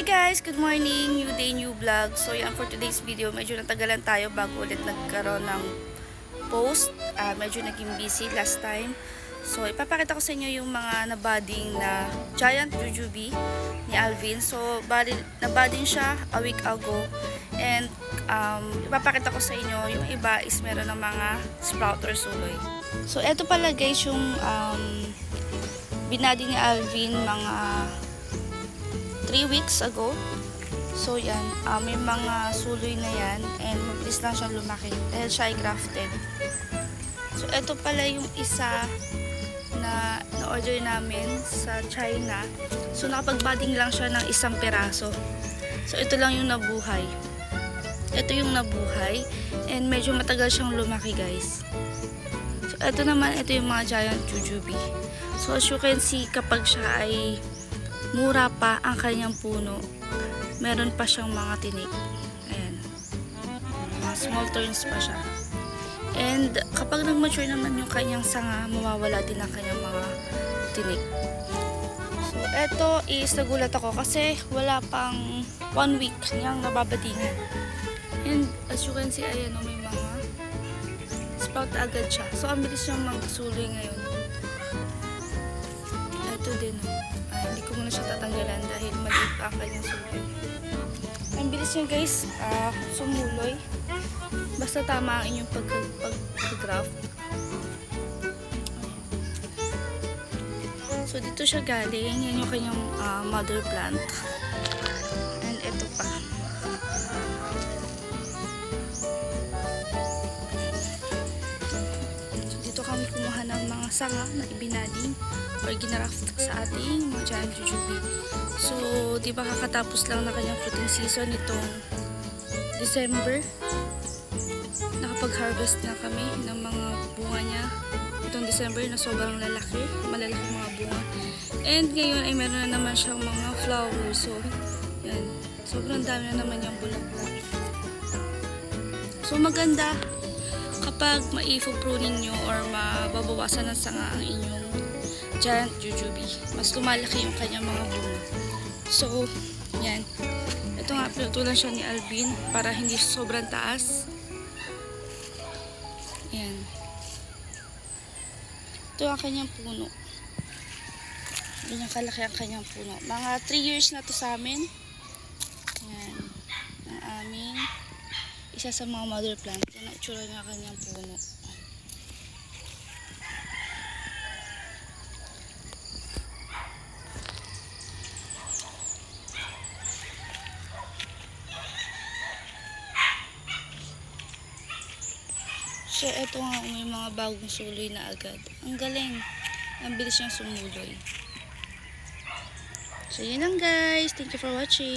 Hi guys! Good morning! New day, new vlog. So yan for today's video, medyo natagalan tayo bago ulit nagkaroon ng post. Ah, medyo naging busy last time. So ipapakita ko sa inyo yung mga nabading na giant jujube ni Alvin. So bali, nabading siya a week ago. And um, ipapakita ko sa inyo yung iba is meron ng mga sprout or suloy. So eto pala guys yung um, binadi ni Alvin mga 3 weeks ago. So yan, ah, may mga suloy na yan and mabilis lang siyang lumaki dahil siya ay grafted. So ito pala yung isa na na-order namin sa China. So nakapag-budding lang siya ng isang peraso. So ito lang yung nabuhay. Ito yung nabuhay and medyo matagal siyang lumaki guys. So ito naman, ito yung mga giant jujube. So as you can see, kapag siya ay mura pa ang kanyang puno, meron pa siyang mga tinik. Ayan. Mga small turns pa siya. And kapag nag-mature naman yung kanyang sanga, mawawala din ang kanyang mga tinik. So, eto is nagulat ako kasi wala pang one week niyang nababadingan. And as you can see, ayan o, may mga sprout agad siya. So, ang bilis niyang magsuloy ngayon. Ang kanyang suloy. Ang bilis niya guys, ah, sumuloy. Basta tama ang inyong pag, pag, pag-graft. So, dito siya galing. Yan yung kanyang ah, mother plant. And ito pa. So, dito kami kumuha ng mga sanga na ibinading or ginaraft sa ating mga giant jujube. So, di ba kakatapos lang na kanyang fruiting season itong December. Nakapag-harvest na kami ng mga bunga niya itong December na sobrang lalaki, malalaki mga bunga. And ngayon ay meron na naman siyang mga flowers. So, yan. Sobrang dami na naman yung bulaklak. So, maganda kapag ma-pruning nyo or mababawasan ng sanga ang inyong giant jujube. Mas lumalaki yung kanyang mga bunga. So, yan. Ito nga, pinutulan siya ni Alvin para hindi sobrang taas. Yan. Ito ang kanyang puno. Ganyan kalaki ang kanyang puno. Mga 3 years na to sa amin. Yan. Ang aming isa sa mga mother plant. Yan ang itsura ng kanyang puno. So, eto nga, may mga bagong suloy na agad. Ang galing. Ang bilis niyang sumuloy. So, yun lang guys. Thank you for watching.